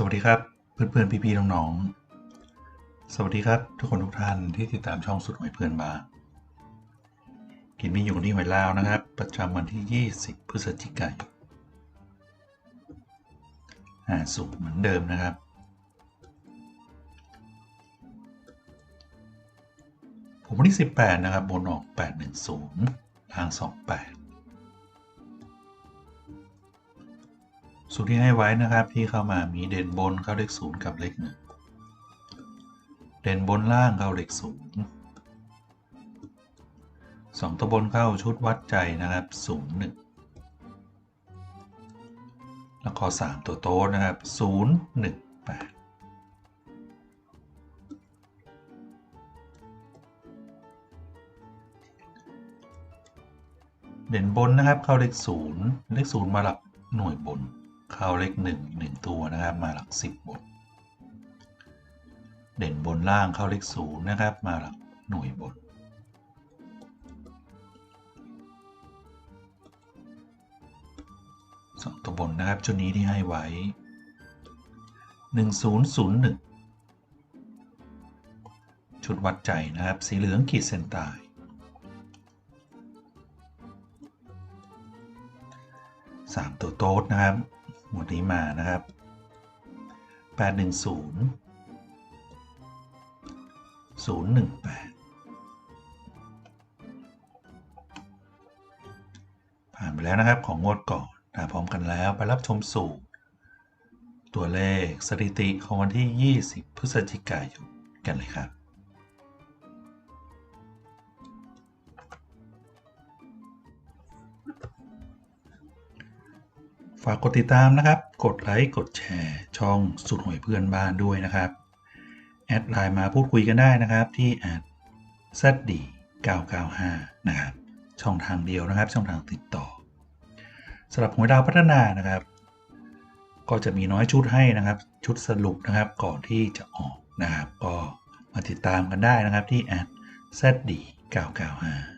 สวัสดีครับเพื่อนๆพี่ๆน้องๆสวัสดีครับทุกคนทุกท่านที่ติดตามช่องสุดหวยเพื่อนมากินมีอยู่นี่หวยลาวนะครับ ประจำวันที่ 20 พฤศจิกายนอ่าสูตรเหมือนเดิมนะครับ ผมวันที่ 18 นะครับ บนออก 810ล่าง 28 สูตรที่ให้ไว้นะครับที่เข้ามามีเด่นบนเข้าเลขศูนย์กับเลขหนึ่งเด่นบนล่างเข้าเลขศูนย์สองตัวบนเข้าชุดวัดใจนะครับศูนย์หนึ่งแล้วก็สามตัวโต๊ดนะครับศูนย์หนึ่งแปดเด่นบนนะครับเข้าเลขศูนย์เลขศูนย์มาหลักหน่วยบน เข้าเลขหนึ่งหนึ่งตัวนะครับมาหลักสิบบน เด่นบนล่างเข้าเลขศูนย์นะครับ มาหลักหน่วยบน สองตัวบนนะครับชุดนี้ที่ให้ไว้หนึ่งศูนย์ศูนย์หนึ่งชุดวัดใจนะครับ สีเหลืองขีดเส้นใต้สามตัวโต๊ดนะครับ หมวดนี้มานะครับ 810 018 ผ่านไปแล้วนะครับของงวดก่อนนะพร้อมกันแล้วไปรับชมสูตร ตัวเลขสถิติของวันที่ 20 พฤศจิกายนกันเลยครับากกดติดตามนะครับ กดไลค์ กดแชร์ ช่องสุดหวยเพื่อนบ้านด้วยนะครับ แอดไลน์มาพูดคุยกันได้นะครับที่แอด zd 995นะครับ ช่องทางเดียวนะครับ ช่องทางติดต่อสำหรับหวยดาวพัฒนานะครับ ก็จะมีน้อยชุดให้นะครับ ชุดสรุปนะครับ ก่อนที่จะออกนะครับ ก็มาติดตามกันได้นะครับที่แอด zd 995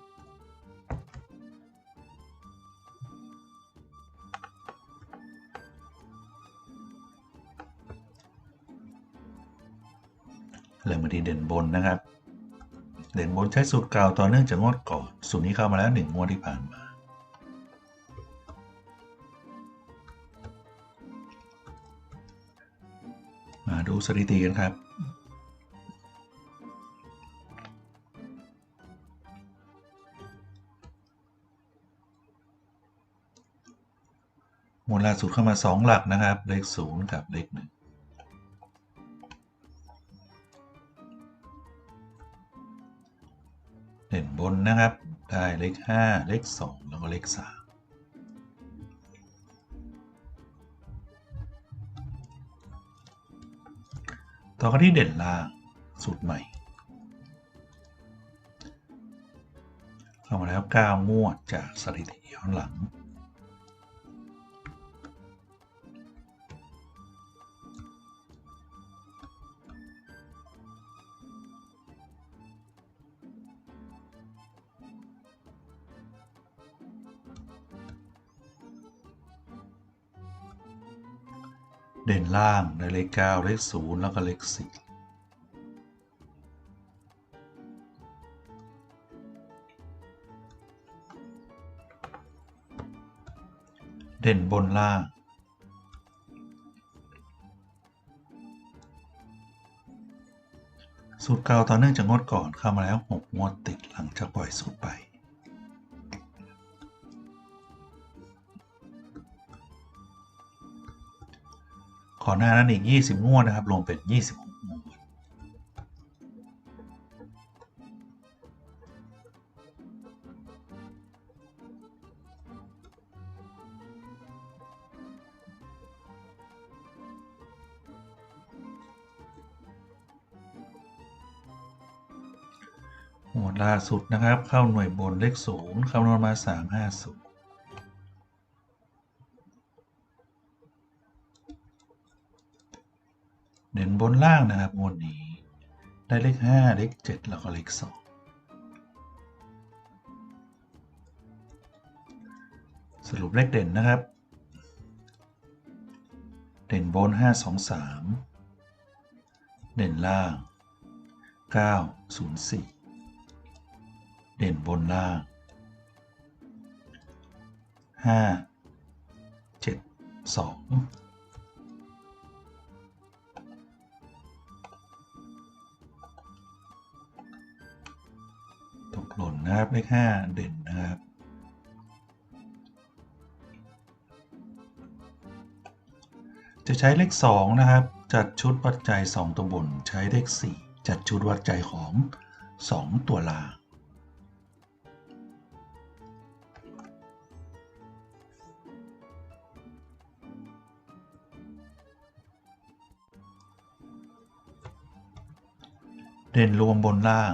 เริ่มมาที่เด่นบนนะครับ เด่นบนใช้สูตรเก่าต่อเนื่องจากงวดก่อน สูตรนี้เข้ามาแล้วหนึ่งงวดที่ผ่านมา มาดูสถิติกันครับมูลล่าสุดเข้ามา 2 หลักนะครับ เลข 0 กับเลข1 เด่นบนนะครับ ได้เลข 5 เลข 2 แล้วก็เลข 3ต่อกันที่เด่นล่างสูตรใหม่ เข้ามาแล้ว 9 งวดจากสถิติย้อนหลัง เด่นล่างในเลข9เลข0 แล้วก็เลข4เด่นบนล่าง สูตรเก่าต่อเนื่องจากงดก่อนเข้ามาแล้ว 6 งวดติดหลังจากปล่อยสูตรไป ขอหน้านั้นอีก 20 งวดนะครับรวมเป็น 26งวดหมวดล่าสุดนะครับ เข้าหน่วยบนเลขศูนย์คำนวณมา 350 ล่างนะครับหมวดนี้ ได้เลขห้าเลขเจ็ดแล้วก็เลขสองสรุปเลขเด่นนะครับ เด่นบน 5 2 3 เด่นล่าง 9 0 4 เด่นบนล่าง 5 7 2 หล่นนะครับเลข5เด่นนะครับจะใช้เลข2นะครับ จัดชุดวัดใจ2ตัวบน ใช้เลข 4 จัดชุดวัดใจของ 2 ตัวล่าง เด่นรวมบนล่าง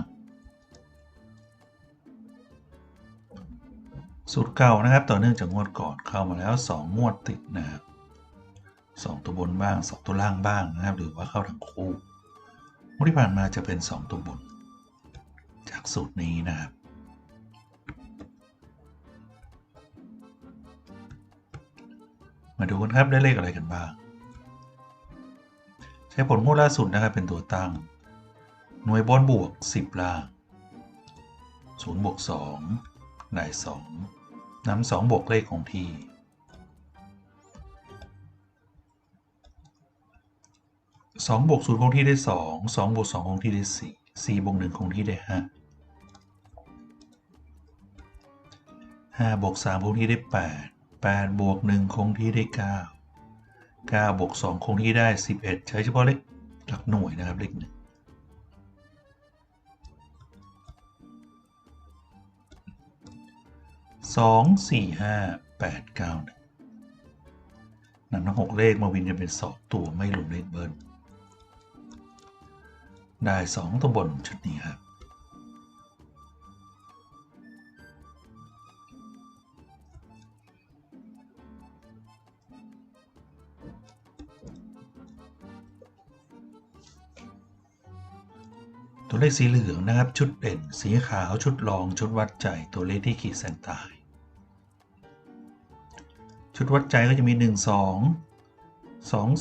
สูตรเก่านะครับ ต่อเนื่องจากงวดก่อนเข้ามาแล้ว 2 งวดติดนะครับ2ตัวบนบ้าง 2 ตัวล่างบ้างนะครับ หรือว่าเข้าทั้งคู่งวดที่ผ่านมาจะเป็น 2 ตัวบน จากสูตรนี้นะครับมาดูกันครับได้เลขอะไรกันบ้าง ใช้ผลงวดล่าสุดนะครับเป็นตัวตั้ง หน่วยบนบวก 10ล่าง0บวก2ได้2 นำ2บวกเลขของที่2บวก0คงที่ได้2 2บวก2คงที่ได้4 4บวก1คงที่ได้5 5บวก3คงที่ได้8 8บวก1คงที่ได้9 9บวก2คงที่ได้11ใช้เฉพาะเลขหลักหน่วยนะครับเลขหนึ่ง สองสี่ห้าแปดเก้าหนึ่งนำทั้งหกเลขมาวินกันเป็นสองตัวไม่รวมเลขเบิร์นได้สองตัวบนชุดนี้ครับตัวเลขสีเหลืองนะครับ ชุดเด่น สีขาวชุดรองชุดวัดใจตัวเลขที่ขีดเส้นใต้ ชุดวัดใจก็จะมี 1 2 2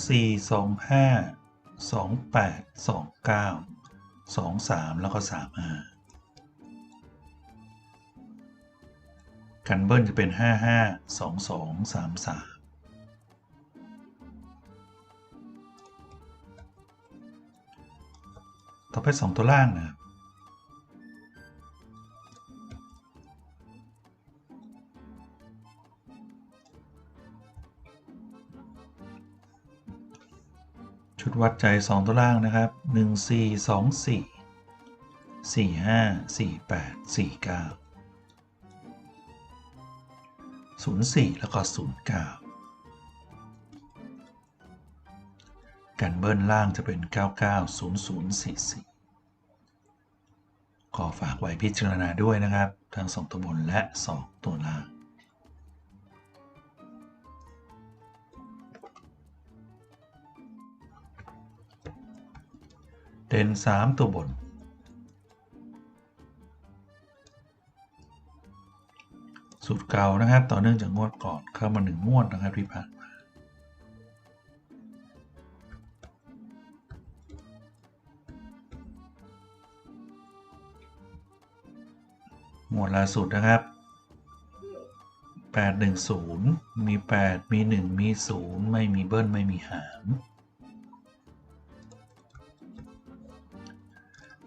4 2 5 2 8 2 9 2 3 แล้วก็ 3 5 กันเบิ้ลจะเป็น 5 5 2 2 3 3ต่อไป 2 ตัวล่างนะครับ วัดใจ 2 ตัวล่างนะครับ 1 4 2 4 4 5 4 8 4 9 0 4 แล้วก็ 0 9 กันเบิ้ลล่างจะเป็น 990044ก็ฝากไว้พิจารณาด้วยนะครับ ทั้ง 2 ตัวบนและ 2 ตัวล่าง เด่น3ตัวบน สูตรเก่านะครับ ต่อเนื่องจากงวดก่อนเข้ามา1งวดนะครับที่ผ่านมาหมวดล่าสุดนะครับ 810 มี 8 มี 1 มี 0 ไม่มีเบิ้ล ไม่มีหาร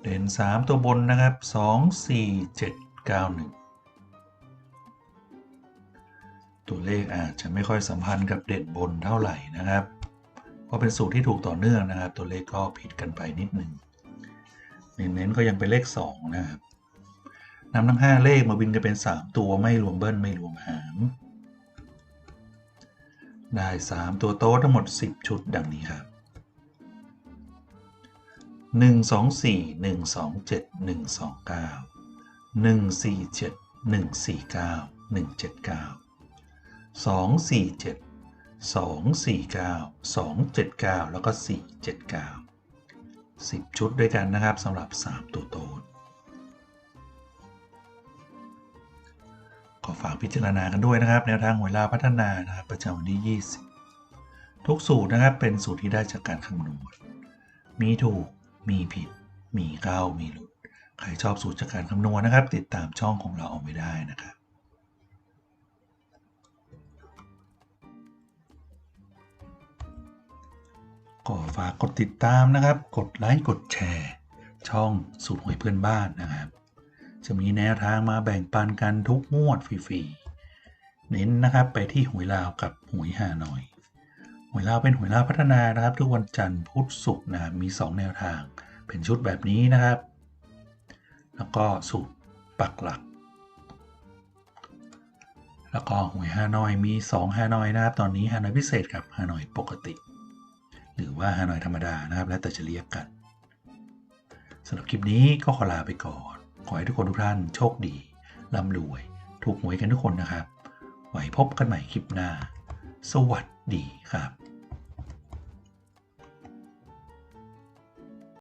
เด่น3 ตัวบนนะครับ 2 4 7 9 1 ตัวเลขอาจจะไม่ค่อยสัมพันธ์กับเด่นบนเท่าไหร่นะครับ เพราะเป็นสูตรที่ถูกต่อเนื่องนะครับ ตัวเลขก็ผิดกันไปนิดหนึ่งเน้นๆก็ยังเป็นเลข 2 นะครับนำทั้ง 5 เลขมาวินกันเป็น 3 ตัวไม่รวมเบิ้ลไม่รวมหารได้ 3 ตัวโต๊ะทั้งหมด 10 ชุดดังนี้ครับ 1 2 4 1 2 7 1 2 9 147 149 179 247 249 279 แล้วก็ 479 10 ชุดด้วยกันนะครับสำหรับ 3 ตัวโตนขอฝากพิจารณากันด้วยนะครับ แนวทางหวยลาพัฒนานะครับประจำวันที่ 20 ทุกสูตรนะครับเป็นสูตรที่ได้จากการคำนวณมีถูก มีผิด มีเข้ามีหลุด ใครชอบสูตรจากการคำนวณนะครับ ติดตามช่องของเราเอาไม่ได้นะครับก็ฝากกดติดตามนะครับ กดไลค์ กดแชร์ ช่องสูตรหวยเพื่อนบ้านนะครับ จะมีแนวทางมาแบ่งปันกันทุกงวดฟรีๆ เน้นนะครับไปที่หวยลาวกับหวยฮานอย หวยลาวเป็นหวยลาวพัฒนานะครับ ทุกวันจันทร์พุธศุกร์นะมี 2 แนวทาง เป็นชุดแบบนี้นะครับ แล้วก็สูตรปักหลัก แล้วก็หวยฮานอยมี 2 ฮานอยนะครับ ตอนนี้ฮานอยพิเศษกับฮานอยปกติ หรือว่าฮานอยธรรมดานะครับ แล้วแต่จะเรียกกันสำหรับคลิปนี้ก็ขอลาไปก่อน ขอให้ทุกคนทุกท่านโชคดีร่ำรวย ถูกหวยกันทุกคนนะครับ ไว้พบกันใหม่คลิปหน้า สวัสดีครับ